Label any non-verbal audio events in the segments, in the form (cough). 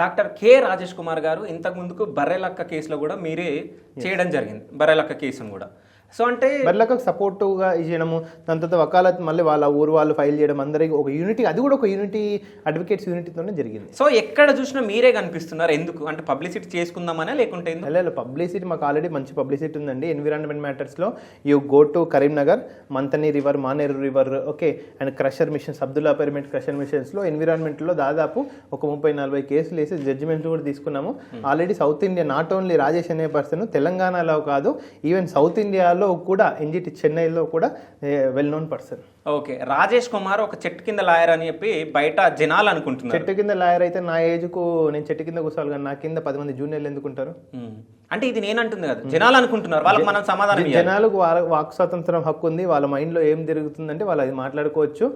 Doctor K Rajesh Kumar గారు ఇంతకు ముందుకు బర్రెలక్క కేసులో కూడా మీరే చేయడం జరిగింది. బర్రెలక్క కేసును కూడా. సో అంటే బర్లకు సపోర్టివ్గా చేయడము దాని తర్వాత వకాలత్ మళ్ళీ వాళ్ళ ఊరు వాళ్ళు ఫైల్ చేయడం అందరికి ఒక యూనిటీ అది కూడా ఒక యూనిటీ అడ్వకేట్స్ యూనిటీతోనే జరిగింది. సో ఎక్కడ చూసినా మీరే కనిపిస్తున్నారు. ఎందుకు? అంటే పబ్లిసిటీ చేసుకుందామనే లేకుంటే అలా పబ్లిసిటీ మాకు ఆల్రెడీ మంచి పబ్లిసిటీ ఉందండి. Environment మ్యాటర్స్లో you go to Karimnagar Manthani river Maneru river okay and crusher machines Abdullapurmet crusher మిషన్స్లో ఎన్విరాన్మెంట్లో దాదాపు ఒక ముప్పై నలభై కేసులు వేసి జడ్జిమెంట్లు కూడా తీసుకున్నాము. Already south India not only Rajesh అనే పర్సన్ తెలంగాణలో కాదు ఈవెన్ సౌత్ ఇండియాలో కూడా ఎన్జిటి చెన్నైలో కూడా well known person okay. Rajesh Kumar ఒక చెట్టు కింద లాయర్ అని చెప్పి బయట జనాలు అనుకుంటున్నారు. చెట్టు కింద లాయర్ అయితే నా ఏజ్కు నేను చెట్టు కింద కూర్చోవాలి కానీ నా కింద పది మంది జూనియర్లు ఎందుకుంటారు. అంటే ఇది నేను అంటుంది కదా. జనాలు అనుకుంటున్నారు. వాళ్ళకి మనం సమాధానం జనాలకు వాళ్ళ వాక్ స్వాతంత్రం హక్కు ఉంది. వాళ్ళ మైండ్లో ఏం జరుగుతుందంటే వాళ్ళు అది మాట్లాడుకోవచ్చు.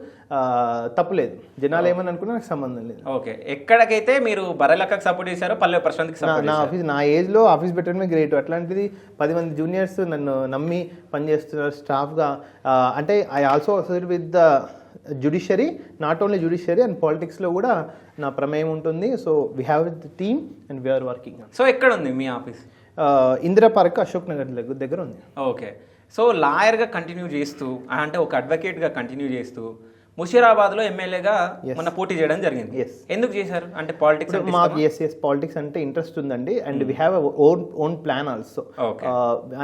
తప్పులేదు జనాలు ఏమని అనుకున్నా నాకు సంబంధం లేదు. ఓకే. ఎక్కడికైతే మీరు బర్రెలక్కకు సపోర్ట్ చేశారో పల్లె ప్రశాంత్కి నా ఆఫీస్ నా ఏజ్లో ఆఫీస్ పెట్టడమే గ్రేట్ అట్లాంటిది పది మంది జూనియర్స్ నన్ను నమ్మి పనిచేస్తున్నారు స్టాఫ్గా అంటే I also associate with the judiciary not only judiciary and పాలిటిక్స్లో కూడా నా ప్రమేయం ఉంటుంది. So we have the team and we're working so ఎక్కడ ఉంది మీ ఆఫీస్ ఇందిరా పార్క్ అశోక్ నగర్ దగ్గర దగ్గర ఉంది. ఓకే. సో లాయర్గా కంటిన్యూ చేస్తూ అంటే ఒక అడ్వకేట్గా కంటిన్యూ చేస్తూ ముషీరాబాద్లో ఎమ్మెల్యేగా మొన్న పోటీ చేయడం జరిగింది. ఎందుకు చేశారు? అంటే పాలిటిక్స్ మాకు ఎస్ ఎస్ పాలిటిక్స్ అంటే ఇంట్రెస్ట్ ఉందండి. And we have own own plan also.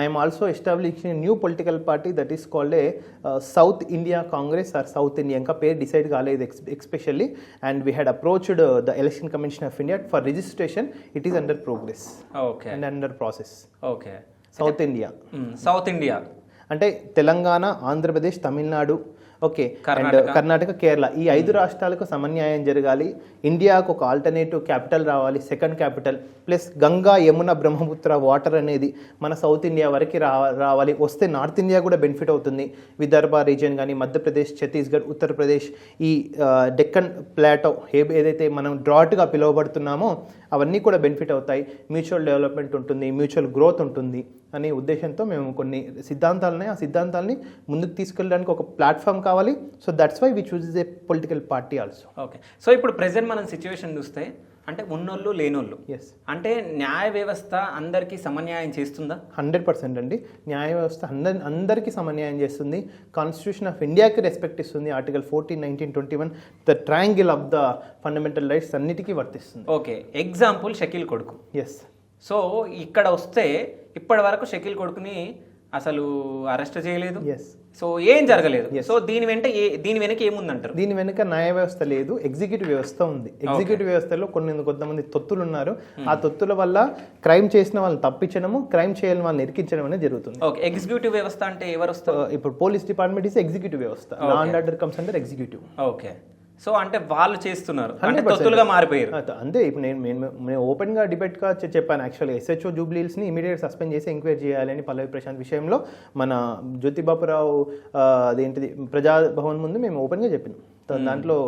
I'm also establishing new political party that is called a south India Congress or south India ఇంకా పేరు డిసైడ్ కాలేదు especially and we had approached the election commission of India for registration it is under progress okay and under process okay south India south India అంటే Telangana Andhra Pradesh Tamil Nadu okay. And Karnataka. Kerala. ఈ ఐదు రాష్ట్రాలకు సమన్యాయం జరగాలి. ఇండియాకు ఒక ఆల్టర్నేటివ్ క్యాపిటల్ రావాలి second capital plus Ganga Yamuna Brahmaputra water అనేది మన సౌత్ ఇండియా వరకు రా రావాలి. వస్తే నార్త్ ఇండియా కూడా బెనిఫిట్ అవుతుంది. విదర్భ రీజియన్ కానీ మధ్యప్రదేశ్ ఛత్తీస్గఢ్ ఉత్తరప్రదేశ్. ఈ డెక్కన్ ప్లాటో ఏదైతే మనం డ్రాట్గా పిలువబడుతున్నామో అవన్నీ కూడా బెనిఫిట్ అవుతాయి. మ్యూచువల్ డెవలప్మెంట్ ఉంటుంది మ్యూచువల్ గ్రోత్ ఉంటుంది అనే ఉద్దేశంతో మేము కొన్ని సిద్ధాంతాలని ఆ సిద్ధాంతాలని ముందుకు తీసుకెళ్ళడానికి ఒక ప్లాట్ఫామ్ కావాలి. So that's why we choose a political party also okay so ఇప్పుడు ప్రజెంట్ మనం సిచ్యువేషన్ చూస్తే అంటే ఉన్నోళ్ళు లేనోళ్ళు. ఎస్ అంటే న్యాయ వ్యవస్థ అందరికీ సమన్యాయం చేస్తుందా? హండ్రెడ్ పర్సెంట్ అండి. న్యాయ వ్యవస్థ అందరి అందరికీ సమన్యాయం చేస్తుంది. కాన్స్టిట్యూషన్ ఆఫ్ ఇండియాకి రెస్పెక్ట్ ఇస్తుంది. Article fourteen nineteen twenty one the triangle of the fundamental rights అన్నిటికీ వర్తిస్తుంది. ఓకే ఎగ్జాంపుల్ షకీల్ కొడుకు. ఎస్ సో ఇక్కడ వస్తే ఇప్పటి వరకు షకీల్ కొడుకుని అసలు అరెస్ట్ చేయలేదు? ఎస్ సో ఏం జరగలేదు. సో దీని వెంట ఏ దీని వెనక ఏముందంటారు? దీని వెనుక న్యాయ వ్యవస్థ లేదు ఎగ్జిక్యూటివ్ వ్యవస్థ ఉంది. ఎగ్జిక్యూటివ్ వ్యవస్థలో కొన్ని కొంతమంది తొత్తులు ఉన్నారు ఆ తొత్తుల వల్ల క్రైమ్ చేసిన వాళ్ళని తప్పించడము క్రైమ్ చేయని వాళ్ళని ఇరికించడం అనేది జరుగుతుంది. ఓకే. ఎగ్జిక్యూటివ్ వ్యవస్థ అంటే ఎవరు వస్తారు? ఇప్పుడు పోలీస్ డిపార్ట్మెంట్ ఇస్ ఎగ్జిక్యూటివ్ వ్యవస్థ. Law and order comes under executive okay. So అంటే వాళ్ళు చేస్తున్నారు. అంటే తొత్తులుగా మారిపోయారు. అంతే ఇప్పుడు నేను నేను ఓపెన్గా డిబేట్గా చెప్పాను. యాక్చువల్గా ఎస్హెచ్ఓ జూబ్లీల్స్ని ఇమీడియట్ సస్పెండ్ చేసి ఎంక్వైరీ చేయాలని పల్లవి ప్రశాంత్ విషయంలో మన జ్యోతిబాపురావు అదేంటిది ప్రజాభవన్ ముందు మేము ఓపెన్గా చెప్పినాం. దాంట్లో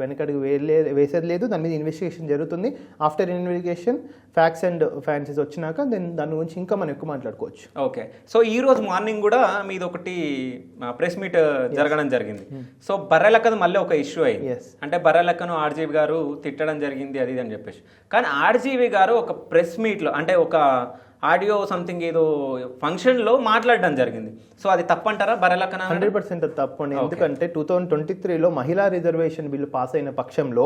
వెనకడుగు వేయలే వేసేది లేదు. దాని మీద ఇన్వెస్టిగేషన్ జరుగుతుంది. After investigation facts and fancies వచ్చినాక దెన్ దాని గురించి ఇంకా మనం ఎక్కువ మాట్లాడుకోవచ్చు. ఓకే. సో ఈ రోజు మార్నింగ్ కూడా మీది ఒకటి ప్రెస్ మీట్ జరగడం జరిగింది. సో బర్రెలక్కది మళ్ళీ ఒక ఇష్యూ అయింది. ఎస్ అంటే బర్రెలక్కను ఆర్జీవి గారు తిట్టడం జరిగింది అది ఇది అని చెప్పేసి. కానీ ఆర్జీవి గారు ఒక ప్రెస్ మీట్లో అంటే ఒక ఆడియో సంథింగ్ ఏదో ఫంక్షన్లో మాట్లాడడం జరిగింది. సో అది తప్పంటారా? బర్రెలక్కన హండ్రెడ్ పర్సెంట్ తప్పండి ఎందుకంటే టూ థౌసండ్ ట్వంటీ త్రీలో మహిళా రిజర్వేషన్ బిల్లు పాస్ అయిన పక్షంలో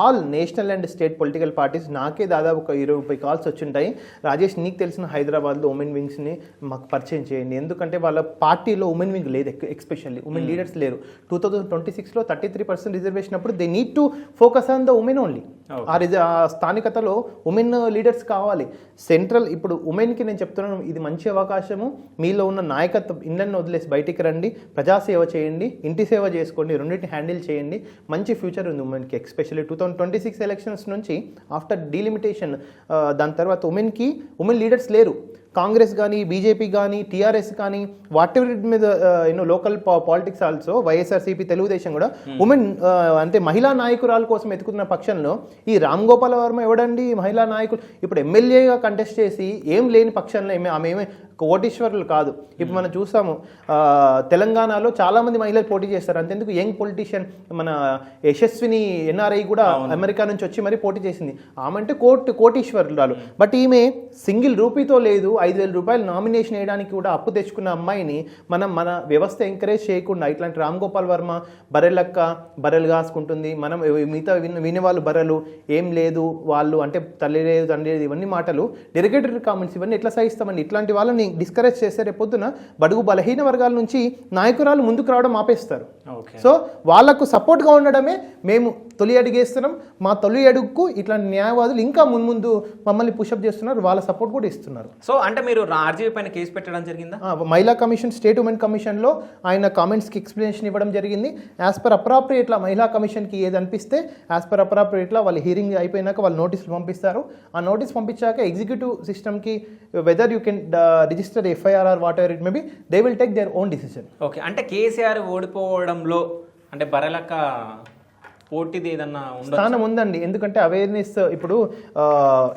all national and state political parties నాకే దాదాపు ఒక ఇరవై ముప్పై కాల్స్ వచ్చింటాయి. రాజేష్ నీకు తెలిసిన హైదరాబాద్లో ఉమెన్ వింగ్స్ని మాకు పరిచయం చేయండి. ఎందుకంటే వాళ్ళ పార్టీలో ఉమెన్ వింగ్ లేదు ఎక్స్పెషల్లీ. ఉమెన్ లీడర్స్ లేరు. టూ థౌసండ్ ట్వంటీ సిక్స్లో థర్టీ త్రీ పర్సెంట్ రిజర్వేషన్ అప్పుడు they need to focus on the women only ఆ రిజ ఆ స్థానికతలో ఉమెన్ లీడర్స్ కావాలి. సెంట్రల్ ఇప్పుడు ఉమెన్కి నేను చెప్తున్నాను ఇది మంచి అవకాశము. మీలో ఉన్న నాయకత్వం ఇళ్ళని వదిలేసి బయటికి రండి. ప్రజాసేవ చేయండి. ఇంటి సేవ చేసుకోండి. రెండింటిని హ్యాండిల్ చేయండి. మంచి ఫ్యూచర్ ఉంది ఉమెన్కి especially two thousand twenty six elections నుంచి ఆఫ్టర్ డీలిమిటేషన్ దాని తర్వాత ఉమెన్కి ఉమెన్ లీడర్స్ లేరు. కాంగ్రెస్ కానీ బీజేపీ కానీ టీఆర్ఎస్ కానీ వాట్ ఎవర్ మీద you know local politics also YSRCP Telugu Desam కూడా. ఉమెన్ అంటే మహిళా నాయకురాల కోసం ఎత్తుకున్న పక్షంలో ఈ రామ్ గోపాల వర్మ ఎవడండి? మహిళా నాయకులు. ఇప్పుడు ఎమ్మెల్యేగా కంటెస్ట్ చేసి ఏం లేని పక్షంలో ఆమె ఏమే కోటీశ్వరులు కాదు. ఇప్పుడు మనం చూసాము తెలంగాణలో చాలా మంది మహిళలు పోటీ చేస్తారు. అంతెందుకు యంగ్ పొలిటీషియన్ మన యశస్విని ఎన్ఆర్ఐ కూడా అమెరికా నుంచి వచ్చి మరి పోటీ చేసింది. ఆమె అంటే కోటి కోటీశ్వరురాలు. బట్ ఈమె సింగిల్ రూపీతో లేదు ఐదు వేల రూపాయలు నామినేషన్ వేయడానికి కూడా అప్పు తెచ్చుకున్న అమ్మాయిని మనం మన వ్యవస్థ ఎంకరేజ్ చేయకుండా ఇట్లాంటి రామ్ గోపాల్ వర్మ బర్రెలక్క బర్రెలు కాసుకుంటుంది. మనం మిగతా విన్న వినేవాళ్ళు బర్రెలు ఏం లేదు వాళ్ళు అంటే తల్లి లేదు తండ్రి లేదు ఇవన్నీ మాటలు. డెరిగేటరీ కామెంట్స్ ఇవన్నీ ఎట్లా సహిస్తామండి? ఇట్లాంటి వాళ్ళని డిస్కరేజ్ చేస్తే రేపొద్దున బడుగు బలహీన వర్గాల నుంచి నాయకురాలు ముందుకు రావడం ఆపేస్తారు. సో వాళ్ళకు సపోర్ట్గా ఉండడమే మేము తొలి అడుగేస్తున్నాం మా తొలి అడుగుకు ఇట్లాంటి న్యాయవాదులు ఇంకా మున్ముందు మమ్మల్ని పుషప్ చేస్తున్నారు. వాళ్ళ సపోర్ట్ కూడా ఇస్తున్నారు. సో అంటే మీరు ఆర్జీవీ పైన కేసు పెట్టడం జరిగిందా? మహిళా కమిషన్ స్టేట్ ఉమెన్ కమిషన్లో ఆయన కామెంట్స్కి ఎక్స్ప్లెనేషన్ ఇవ్వడం జరిగింది. యాజ్ పర్ అప్రాప్రియేట్లా మహిళా కమిషన్కి ఏది అనిపిస్తే యాజ్ పర్ అప్రాప్రియేట్లా వాళ్ళు హీరింగ్ అయిపోయినాక వాళ్ళు నోటీసులు పంపిస్తారు. ఆ నోటీస్ పంపించాక ఎగ్జిక్యూటివ్ సిస్టమ్కి whether you can register FIR or whatever it may be they will take their own decision okay అంటే కేసీఆర్ ఓడిపోవడంలో అంటే బరలక్క పోటీది ఏదన్నా స్థానం ఉందండి. ఎందుకంటే అవేర్నెస్ ఇప్పుడు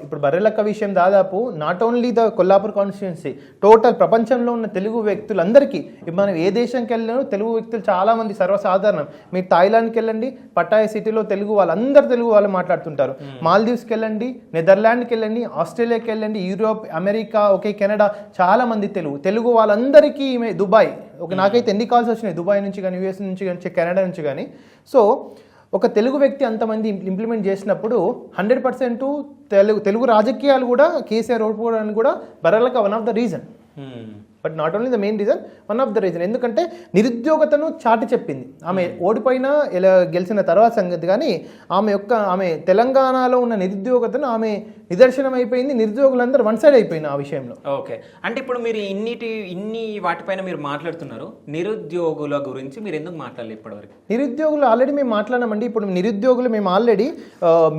ఇప్పుడు బర్రెలక్క విషయం దాదాపు not only the Kollapur constituency total ప్రపంచంలో ఉన్న తెలుగు వ్యక్తులందరికీ మనం ఏ దేశంకి వెళ్ళినా తెలుగు వ్యక్తులు చాలా మంది సర్వసాధారణం. మీరు థాయిలాండ్కి వెళ్ళండి పట్టాయ సిటీలో తెలుగు వాళ్ళందరూ తెలుగు వాళ్ళు మాట్లాడుతుంటారు. మాల్దీవ్స్కి వెళ్ళండి నెదర్లాండ్కి వెళ్ళండి ఆస్ట్రేలియాకి వెళ్ళండి యూరోప్ అమెరికా ఓకే కెనడా చాలా మంది తెలుగు. తెలుగు వాళ్ళందరికీ ఈమె దుబాయ్. ఒక నాకైతే ఎన్ని కాల్స్ వచ్చినాయి? దుబాయ్ నుంచి కానీ యూఎస్ నుంచి కానీ కెనడా నుంచి కానీ. సో ఒక తెలుగు వ్యక్తి అంతమంది ఇంప్లిమెంట్ చేసినప్పుడు హండ్రెడ్ పర్సెంట్ తెలుగు తెలుగు రాజకీయాలు కూడా కేసీఆర్ ఓడిపోవడానికి కూడా Barrelakka one of the reason. Hmm. But not only the main reason one of the reason ఎందుకంటే నిరుద్యోగతను చాటి చెప్పింది. ఆమె ఓడిపోయినా ఇలా గెలిచిన తర్వాత సంగతి కానీ ఆమె యొక్క ఆమె తెలంగాణలో ఉన్న నిరుద్యోగతను ఆమె నిదర్శనం అయిపోయింది నిరుద్యోగులందరూ వన్ సైడ్ అయిపోయింది ఆ విషయంలో. ఓకే అంటే ఇప్పుడు మీరు ఇన్నిటి ఇన్ని వాటిపైన మీరు మాట్లాడుతున్నారు. నిరుద్యోగుల గురించి మీరు ఎందుకు మాట్లాడలేదు ఇప్పటివరకు? నిరుద్యోగులు ఆల్రెడీ మేము మాట్లాడామండి ఇప్పుడు నిరుద్యోగులు మేము ఆల్రెడీ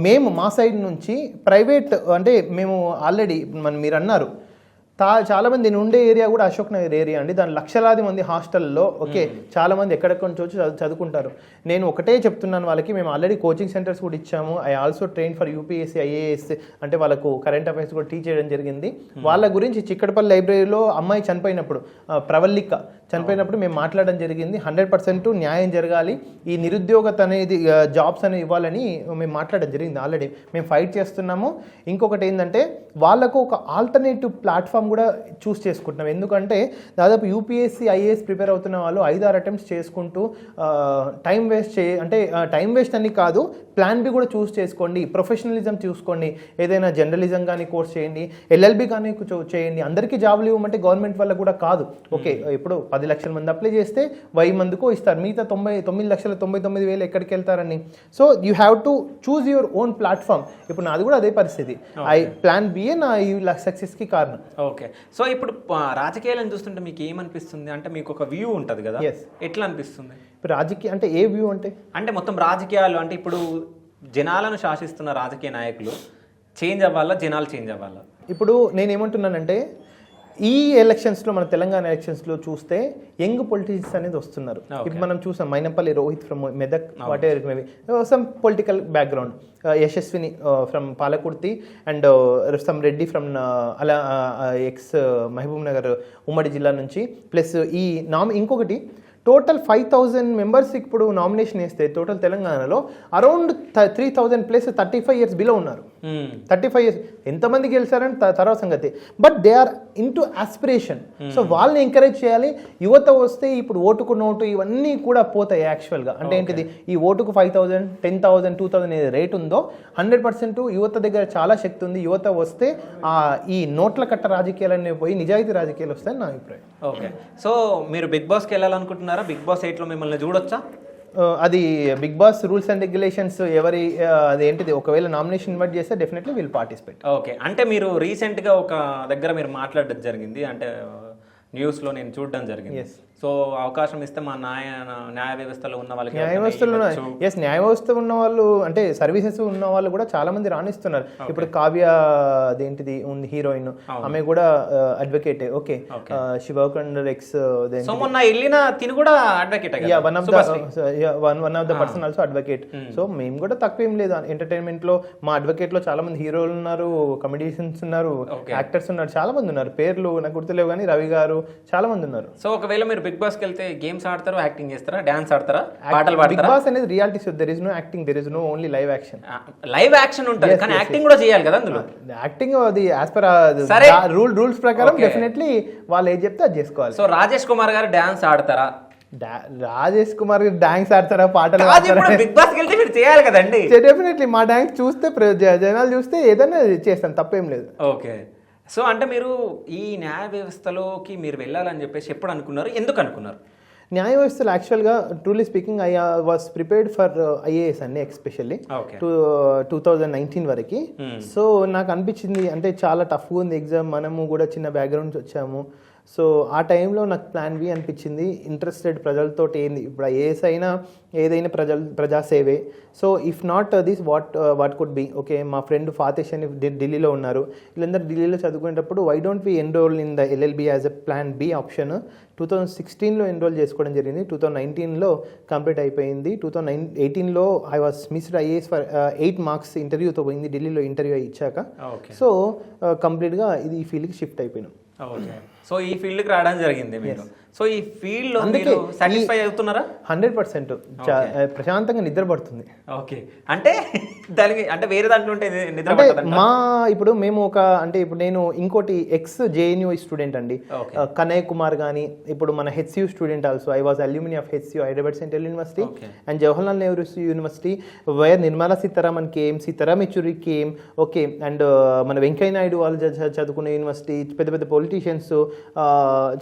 మేము మా సైడ్ నుంచి ప్రైవేట్ అంటే మేము ఆల్రెడీ మనం మీరు అన్నారు తా చాలా మంది నేను ఉండే ఏరియా కూడా అశోక్ నగర్ ఏరియా అండి. దాని లక్షలాది మంది హాస్టల్లో ఓకే చాలా మంది ఎక్కడెక్కడి నుంచి చదువుకుంటారు. నేను ఒకటే చెప్తున్నాను వాళ్ళకి మేము ఆల్రెడీ కోచింగ్ సెంటర్స్ కూడా ఇచ్చాము. I also train for UPSC IAS అంటే వాళ్ళకు కరెంట్ అఫైర్స్ కూడా టీచ్ చేయడం జరిగింది. వాళ్ళ గురించి చిక్కడపల్లి లైబ్రరీలో అమ్మాయి చనిపోయినప్పుడు ప్రవల్లిక చనిపోయినప్పుడు మేము మాట్లాడడం జరిగింది. హండ్రెడ్ పర్సెంట్ న్యాయం జరగాలి. ఈ నిరుద్యోగత అనేది జాబ్స్ అనేవి ఇవ్వాలని మేము మాట్లాడడం జరిగింది ఆల్రెడీ. మేము ఫైట్ చేస్తున్నాము. ఇంకొకటి ఏంటంటే వాళ్ళకు ఒక ఆల్టర్నేటివ్ ప్లాట్ఫామ్ కూడా చూస్ చేసుకుంటున్నాం. ఎందుకంటే దాదాపు యూపీఎస్సీ ఐఏఎస్ ప్రిపేర్ అవుతున్న వాళ్ళు ఐదారు అటెంప్ట్స్ చేసుకుంటూ టైం వేస్ట్ చే అంటే టైం వేస్ట్ అని కాదు ప్లాన్ బి కూడా చూస్ చేసుకోండి. ప్రొఫెషనలిజం చూసుకోండి. ఏదైనా జర్నలిజం కానీ కోర్స్ చేయండి. ఎల్ఎల్బి కానీ చేయండి. అందరికీ జాబ్లు ఇవ్వమంటే గవర్నమెంట్ వల్ల కూడా కాదు. ఓకే ఇప్పుడు పది లక్షల మంది అప్లై చేస్తే వెయ్యి మందికో ఇస్తారు. మిగతా తొంభై తొమ్మిది లక్షల తొంభై తొమ్మిది వేలు ఎక్కడికి వెళ్తారని so you have to choose your own platform ఇప్పుడు నాది కూడా అదే పరిస్థితి. ఐ ప్లాన్ బిఏ నా ఈ సక్సెస్కి కారణం. ఓకే సో ఇప్పుడు రాజకీయాలను చూస్తుంటే మీకు ఏమనిపిస్తుంది? అంటే మీకు ఒక వ్యూ ఉంటుంది కదా? Yes. ఎట్లా అనిపిస్తుంది? ఇప్పుడు రాజకీయ అంటే ఏ వ్యూ అంటే? అంటే మొత్తం రాజకీయాలు అంటే ఇప్పుడు జనాలను శాసిస్తున్న రాజకీయ నాయకులు చేంజ్ అవ్వాలా? జనాలు చేంజ్ అవ్వాలా? ఇప్పుడు నేను ఏమంటున్నానంటే ఈ ఎలక్షన్స్లో మన తెలంగాణ ఎలక్షన్స్లో చూస్తే యంగ్ పొలిటిషియన్స్ అనేది వస్తున్నారు. ఇప్పుడు మనం చూసాం Mynampally Rohit from Medak whatever maybe some political background Yashaswini from Palakurthi and some Reddy from అలా ఎక్స్ మహబూబ్ నగర్ ఉమ్మడి జిల్లా నుంచి. ప్లస్ ఈ నామ్ ఇంకొకటి టోటల్ ఫైవ్ థౌజండ్ మెంబర్స్ ఇప్పుడు నామినేషన్ వేస్తే టోటల్ తెలంగాణలో around three thousand plus thirty five years below ఉన్నారు. థర్టీ ఫైవ్ ఇయర్స్ ఎంతమంది గెలిచారని తర్వాత సంగతి. But they are into aspiration so వాళ్ళని ఎంకరేజ్ చేయాలి. యువత వస్తే ఇప్పుడు ఓటుకు నోటు ఇవన్నీ కూడా పోతాయి యాక్చువల్గా అంటే ఏంటిది? ఈ ఓటుకు five thousand ten thousand two thousand ఏది రేట్ ఉందో హండ్రెడ్ పర్సెంట్ యువత దగ్గర చాలా శక్తి ఉంది. యువత వస్తే ఆ ఈ నోట్ల కట్ట రాజకీయాలు అనేవి పోయి నిజాయితీ రాజకీయాలు వస్తాయని నా అభిప్రాయం. ఓకే సో మీరు బిగ్ బాస్కి వెళ్ళాలనుకుంటున్నారా? బిగ్ బాస్ ఎయిట్లో మిమ్మల్ని చూడొచ్చా? అది Bigg Boss rules and regulations ఎవరి అదేంటిది? ఒకవేళ నామినేషన్ ఇన్వైట్ చేస్తే డెఫినెట్లీ విల్ పార్టిసిపేట్ ఓకే అంటే మీరు రీసెంట్గా ఒక దగ్గర మీరు మాట్లాడడం జరిగింది. అంటే న్యూస్లో నేను చూడడం జరిగింది. సో అవకాశం ఇస్తే మా న్యాయ న్యాయ వ్యవస్థలో ఉన్న వాళ్ళకి న్యాయ వ్యవస్థలో. ఎస్ న్యాయ వ్యవస్థ ఉన్న వాళ్ళు అంటే సర్వీసెస్ ఉన్న వాళ్ళు కూడా చాలా మంది రాణిస్తున్నారు. ఇప్పుడు కావ్య అదేంటిది? ఉంది హీరోయిన్ ఆమె కూడా అడ్వకేట్ ఓకే శివకండర్ ఎక్స్ సో మొన్న వెళ్ళిన తిని కూడా advocate yeah one of the one one of the person also advocate so మేము కూడా తక్కువ ఏం లేదు. ఎంటర్టైన్మెంట్లో మా అడ్వకేట్లో చాలా మంది హీరోలు ఉన్నారు కమెడియన్స్ ఉన్నారు యాక్టర్స్ ఉన్నారు చాలా మంది ఉన్నారు. పేర్లు నాకు గుర్తులేవు కానీ రవి గారు చాలా మంది ఉన్నారు. సో ఒకవేళ మీరు బిగ్ బాస్కి వెళ్తే గేమ్స్ ఆడతారు యాక్టింగ్ చేస్తారా డాన్స్ ఆడతారా పాటలు బిగ్ పాడతారా? బాస్ అనేది reality show. There is no acting there is no only live action live action ఉంటుంది కానీ యాక్టింగ్ కూడా చేయాలి కదా అందులో? యాక్టింగ్ అది యాజ్ పర్. రూల్ రూల్స్ ప్రకారం డెఫినెట్లీ వాళ్ళు ఏది చెప్తే అది చేసుకోవాలి. సో రాజేష్ కుమార్ గారు డాన్స్ ఆడతారా? రాజేష్ కుమార్ డాన్స్ ఆడతారా పాటలు బిగ్ బాస్కి వెళ్తే మీరు చేయాలి కదండి. డెఫినెట్లీ మా డాన్స్ చూస్తే జనాలు చూస్తే ఏదైనా చేస్తాను తప్పేం లేదు. ఓకే సో అంటే మీరు ఈ న్యాయ వ్యవస్థలోకి మీరు వెళ్ళాలని చెప్పేసి ఎప్పుడు అనుకున్నారు? ఎందుకు అనుకున్నారు? న్యాయ వ్యవస్థలు యాక్చువల్గా truly speaking I was prepared for IAS అండి especially two two thousand nineteen వరకు. సో నాకు అనిపించింది అంటే చాలా టఫ్గా ఉంది ఎగ్జామ్ మనము కూడా చిన్న బ్యాక్గ్రౌండ్ నుంచి వచ్చాము. సో ఆ టైంలో నాకు ప్లాన్ బి అనిపించింది. ఇంట్రెస్టెడ్ ప్రజలతో ఏంది? ఇప్పుడు ఐఏఎస్ అయినా ఏదైనా ప్రజలు ప్రజాసేవే so if not this what what could be okay మా ఫ్రెండ్ ఫాతిష్ అని ఢిల్లీలో ఉన్నారు. వీళ్ళందరూ ఢిల్లీలో చదువుకునేటప్పుడు why don't we enrol in the LLB as a plan B option two thousand సిక్స్టీన్లో ఎన్రోల్ చేసుకోవడం జరిగింది. టూ థౌజండ్ నైన్టీన్లో కంప్లీట్ అయిపోయింది. టూ థౌజండ్ నైన్ ఎయిటీన్లో I was missed IAS for eight marks ఇంటర్వ్యూతో పోయింది. ఢిల్లీలో ఇంటర్వ్యూ ఇచ్చాక. ఓకే సో కంప్లీట్గా ఇది ఈ ఫీల్డ్కి షిఫ్ట్ అయిపోయినాం. ఓకే. సో ఈ ఫీల్డ్కి రావడం జరిగింది మీరు. సో ఈ ఫీల్డ్లో అందుకే మీరు సాటిస్ఫై అవుతున్నారా? హండ్రెడ్ పర్సెంట్ ప్రశాంతంగా నిద్ర పడుతుంది ఓకే. అంటే (laughs) దానికి అంటే వేరే దాంట్లో ఉంటే నిద్ర మా ఇప్పుడు మేము ఒక అంటే ఇప్పుడు నేను ఇంకోటి ఎక్స్ జేఎన్యూ స్టూడెంట్ అండి. Uh, కనయ్ కుమార్ కానీ ఇప్పుడు మన HCU student also I was alumni of HCU Hyderabad Central University. And Jawaharlal Nehru University where Nirmala Sitharaman came Sitaram Yechury came okay and మన వెంకయ్య నాయుడు వాళ్ళు చదువుకునే యూనివర్సిటీ పెద్ద పెద్ద పొలిటీషియన్స్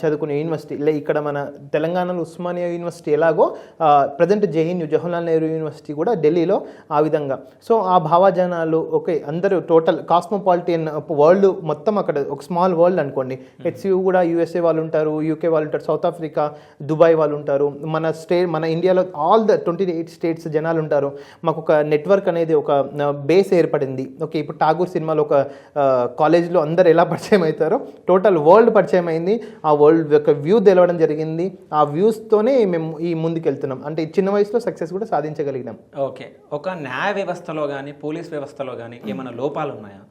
చదువుకునే యూనివర్సిటీ లే ఇక్కడ మన తెలంగాణలో ఉస్మానియా యూనివర్సిటీ ఎలాగో present JNU Jawaharlal Nehru University కూడా ఢిల్లీలో ఆ విధంగా. సో ఆ భావజనాలు ఓకే అందరూ టోటల్ కాస్మోపాలిటియన్ వరల్డ్ మొత్తం అక్కడ ఒక స్మాల్ వరల్డ్ అనుకోండి. హెచ్సియూ కూడా యూఎస్ఏ వాళ్ళు ఉంటారు యూకే వాళ్ళు ఉంటారు సౌత్ ఆఫ్రికా దుబాయ్ వాళ్ళు ఉంటారు. మన స్టే మన ఇండియాలో all the twenty eight states జనాలు ఉంటారు. మాకు ఒక నెట్వర్క్ అనేది ఒక బేస్ ఏర్పడింది. ఓకే ఇప్పుడు ఠాగూర్ సినిమాలో ఒక కాలేజ్లో అందరు ఎలా పరిచయం అవుతారో టోటల్ వరల్డ్ పరిచయం అయింది. ఆ వరల్డ్ యొక్క వ్యూ తెలవడం జరిగింది. ఆ వ్యూస్తోనే మేము ఈ ముందుకు వెళ్తున్నాం అంటే చిన్న వయసులో సక్సెస్ కూడా సాధించగలిగినాం. ఓకే. ఒక న్యాయ వ్యవస్థలో కానీ పోలీస్ వ్యవస్థలో కానీ ఏమైనా లోపాలు ఉన్నాయా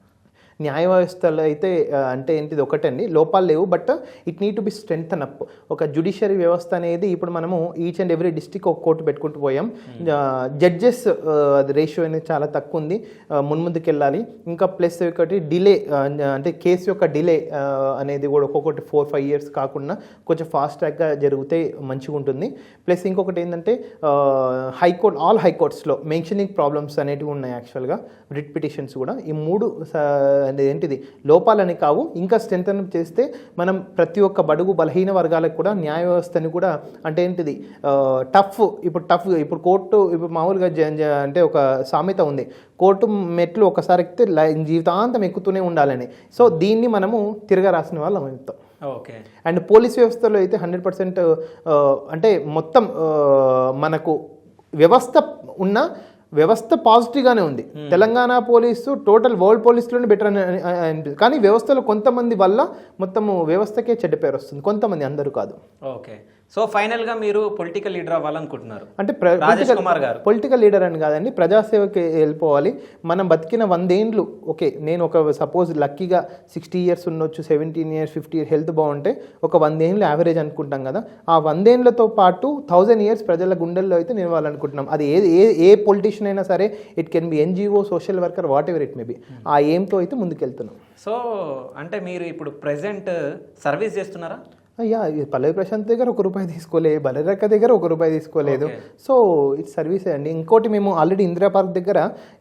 న్యాయ వ్యవస్థలో అయితే అంటే ఏంటిది ఒకటండి లోపాలు లేవు but it need to be strength up. ఒక జుడిషియరీ వ్యవస్థ అనేది ఇప్పుడు మనము ఈచ్ అండ్ ఎవ్రీ డిస్టిక్ ఒక కోర్టు పెట్టుకుంటూ పోయాం. జడ్జెస్ అది రేషియో అనేది చాలా తక్కువ ఉంది. మున్ముందుకు వెళ్ళాలి. ఇంకా ప్లస్ ఒకటి డిలే అంటే కేసు యొక్క డిలే అనేది కూడా ఒక్కొక్కటి ఫోర్ ఫైవ్ ఇయర్స్ కాకుండా కొంచెం ఫాస్ట్ ట్రాక్గా జరిగితే మంచిగా ఉంటుంది. ప్లస్ ఇంకొకటి ఏంటంటే హైకోర్ట్ ఆల్ హైకోర్ట్స్లో మెన్షనింగ్ ప్రాబ్లమ్స్ అనేటివి ఉన్నాయి యాక్చువల్గా రిట్ పిటిషన్స్ కూడా. ఈ మూడు ఏంటిది? లోపాలని కావు. ఇంకా స్ట్రెంత్ చేస్తే మనం ప్రతి ఒక్క బడుగు బలహీన వర్గాలకు కూడా న్యాయ వ్యవస్థని కూడా అంటే ఏంటిది? టఫ్ ఇప్పుడు టఫ్ ఇప్పుడు కోర్టు ఇప్పుడు మామూలుగా అంటే ఒక సామెత ఉంది. కోర్టు మెట్లు ఒకసారి ఎక్కితే జీవితాంతం ఎక్కుతూనే ఉండాలని. సో దీన్ని మనము తిరగ రాసిన వాళ్ళం అవుతాం ఓకే. అండ్ పోలీస్ వ్యవస్థలో అయితే హండ్రెడ్ పర్సెంట్ అంటే మొత్తం మనకు వ్యవస్థ ఉన్న వ్యవస్థ పాజిటివ్గానే ఉంది. తెలంగాణ పోలీసు టోటల్ వరల్డ్ పోలీసులోనే బెటర్ అని కానీ వ్యవస్థలో కొంతమంది వల్ల మొత్తము వ్యవస్థకే చెడ్డ పేరు వస్తుంది. కొంతమంది అందరూ కాదు. ఓకే. సో ఫైనల్గా మీరు పొలిటికల్ లీడర్ అవ్వాలనుకుంటున్నారు. అంటే రాజేష్ కుమార్ గారు. పొలిటికల్ లీడర్ అని కాదండి ప్రజాసేవకి వెళ్ళిపోవాలి. మనం బతికిన వందేండ్లు ఓకే నేను ఒక సపోజ్ లక్కీగా సిక్స్టీ ఇయర్స్ ఉండొచ్చు seventeen years fifty years health బాగుంటే ఒక వందేండ్లు యావరేజ్ అనుకుంటాం కదా ఆ వందేండ్లతో పాటు థౌజండ్ ఇయర్స్ ప్రజల గుండెల్లో అయితే నేను వాళ్ళనుకుంటున్నాం అది ఏ ఏ ఏ పొలిటీషియన్ అయినా సరే it can be NGO social worker whatever it may be ఆ ఎయిమ్తో అయితే ముందుకెళ్తున్నాం. సో అంటే మీరు ఇప్పుడు ప్రెసెంట్ సర్వీస్ చేస్తున్నారా? అయ్యా పల్లవి ప్రశాంత్ దగ్గర ఒక రూపాయి తీసుకోలే బలరక్క దగ్గర ఒక రూపాయి తీసుకోలేదు. సో ఇట్స్ సర్వీస్ అండి. ఇంకోటి మేము ఆల్రెడీ ఇందిరా పార్క్ దగ్గర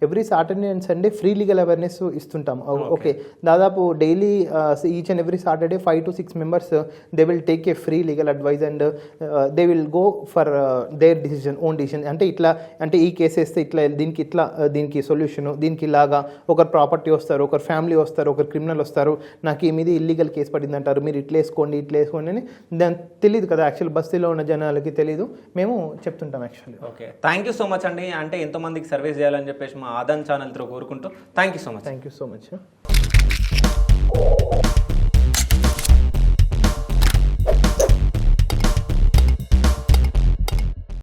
every Saturday and Sunday free legal awareness ఇస్తుంటాం. Okay. దాదాపు daily each and every Saturday five to six members they will take a free legal advice and they will go for their decision own decision అంటే ఇట్లా అంటే ఈ case వేస్తే ఇట్లా దీనికి ఇట్లా దీనికి సొల్యూషన్ దీనికి ఇలాగా ఒకరు ప్రాపర్టీ వస్తారు ఒకరు ఫ్యామిలీ వస్తారు ఒకరు క్రిమినల్ వస్తారు. నాకు ఈ మీద ఇల్లీగల్ కేసు పడింది అంటారు మీరు ఇట్లా వేసుకోండి ఇట్లా వేసుకోండి అని దాని తెలియదు కదా యాక్చువల్ బస్తీలో ఉన్న జనాలకి తెలియదు మేము చెప్తుంటాం actually okay. Thank you so much అండి. అంటే ఎంతోమందికి సర్వీస్ చేయాలని చెప్పేసి మా ఆదాన్ ఛానల్ త్రూ కోరుకుంటూ. Thank you so much thank you so much